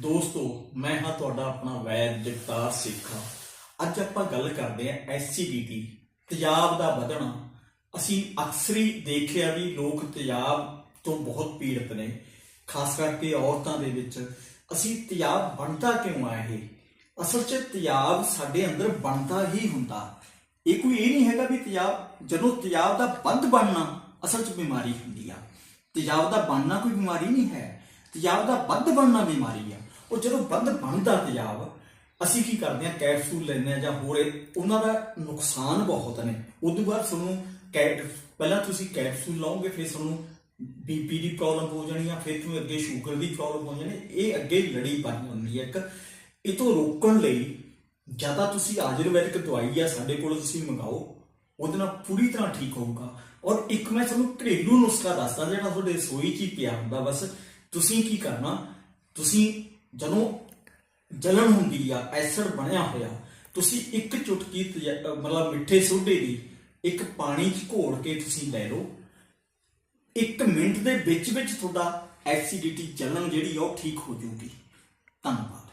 ਦੋਸਤੋ, ਮੈਂ ਹਾਂ ਤੁਹਾਡਾ ਆਪਣਾ ਵੈਦ ਜਗਤਾਰ ਸਿੱਖਾ। ਅੱਜ ਆਪਾਂ ਗੱਲ ਕਰਦੇ ਹਾਂ ਐਸਸੀਡੀਟੀ ਤੇਜ਼ਾਬ ਦਾ ਵਧਣਾ। ਅਸੀਂ ਅਕਸਰ ਹੀ ਦੇਖਿਆ ਵੀ ਲੋਕ ਤੇਜ਼ਾਬ ਤੋਂ ਬਹੁਤ ਪੀੜਤ ਨੇ, ਖਾਸ ਕਰਕੇ ਔਰਤਾਂ ਦੇ ਵਿੱਚ। ਅਸੀਂ ਤੇਜ਼ਾਬ ਬਣਦਾ ਕਿਉਂ ਆ ਇਹ? ਅਸਲ 'ਚ ਤੇਜ਼ਾਬ ਸਾਡੇ ਅੰਦਰ ਬਣਦਾ ਹੀ ਹੁੰਦਾ। ਇਹ ਕੋਈ ਇਹ ਨਹੀਂ ਹੈਗਾ ਵੀ ਤੇਜ਼ਾਬ, ਜਦੋਂ ਤੇਜ਼ਾਬ ਦਾ ਵੱਧ ਬਣਨਾ ਅਸਲ 'ਚ ਬਿਮਾਰੀ ਹੁੰਦੀ ਆ। ਤੇਜ਼ਾਬ ਦਾ ਬਣਨਾ ਕੋਈ ਬਿਮਾਰੀ ਨਹੀਂ ਹੈ। ਤੇਜ਼ਾਬ ਦਾ ਵੱਧ ਬਣਨਾ ਬਿਮਾਰੀ ਆ। ਉਹ ਜਦੋਂ ਬੰਦ ਬਣਦਾ ਤੇਜ਼ਾਬ, ਅਸੀਂ ਕੀ ਕਰਦੇ ਆ ਕੈਪਸੂਲ ਲੈਂਦੇ ਆ ਜਾਂ ਹੋਰ ਇਹ- ਉਹਨਾਂ ਦਾ ਨੁਕਸਾਨ ਬਹੁਤ ਨੇ। ਉਦੋਂ ਬਾਅਦ ਤੁਹਾਨੂੰ ਕੈਟ, ਪਹਿਲਾਂ ਤੁਸੀਂ ਕੈਪਸੂਲ ਲਓਗੇ, ਫਿਰ ਤੁਹਾਨੂੰ ਬੀਪੀ ਦੀ ਪ੍ਰੋਬਲਮ ਹੋ ਜਾਣੀ ਆ, ਫਿਰ ਤੁਹਾਨੂੰ ਅੱਗੇ ਸ਼ੂਗਰ ਦੀ ਪ੍ਰੋਬਲਮ ਹੋ ਜਾਣੀ ਇਹ ਅੱਗੇ ਲੜੀ ਬਣ ਹੁੰਦੀ ਹੈ ਇੱਕ। ਇਹ ਤੋਂ ਰੋਕਣ ਲਈ ਜਾਂ ਤਾਂ ਤੁਸੀਂ ਆਯੁਰਵੈਦਿਕ ਦਵਾਈ ਆ ਸਾਡੇ ਕੋਲ ਤੁਸੀਂ ਮੰਗਾਓ, ਉਹਦੇ ਨਾਲ ਪੂਰੀ ਤਰ੍ਹਾਂ ਠੀਕ ਹੋਊਗਾ। ਔਰ ਇੱਕ ਮੈਂ ਤੁਹਾਨੂੰ ਘਰੇਲੂ ਨੁਸਖਾ ਦੱਸਦਾ, ਜਿਹੜਾ ਤੁਹਾਡੇ ਰਸੋਈ 'ਚ ਹੀ ਪਿਆ ਹੁੰਦਾ, ਬਸ ਤੁਸੀਂ ਕੀ ਕਰਨਾ, ਤੁਸੀਂ ਜਦੋਂ ਜਲਨ ਹੁੰਦੀ ਆ ਐਸਿਡ ਬਣਿਆ ਹੋਇਆ, ਤੁਸੀਂ ਇੱਕ ਚੁਟਕੀ ਮਤਲਬ ਮਿੱਠੇ ਸੋਡੇ ਦੀ ਇੱਕ ਪਾਣੀ 'ਚ ਘੋਲ ਕੇ ਤੁਸੀਂ ਲੈ ਲਓ। ਇੱਕ ਮਿੰਟ ਦੇ ਵਿੱਚ ਵਿੱਚ ਤੁਹਾਡਾ ਐਸਿਡਿਟੀ ਜਲਨ ਜਿਹੜੀ ਆ, ਉਹ ਠੀਕ ਹੋ ਜੂਗੀ ਧੰਨਵਾਦ।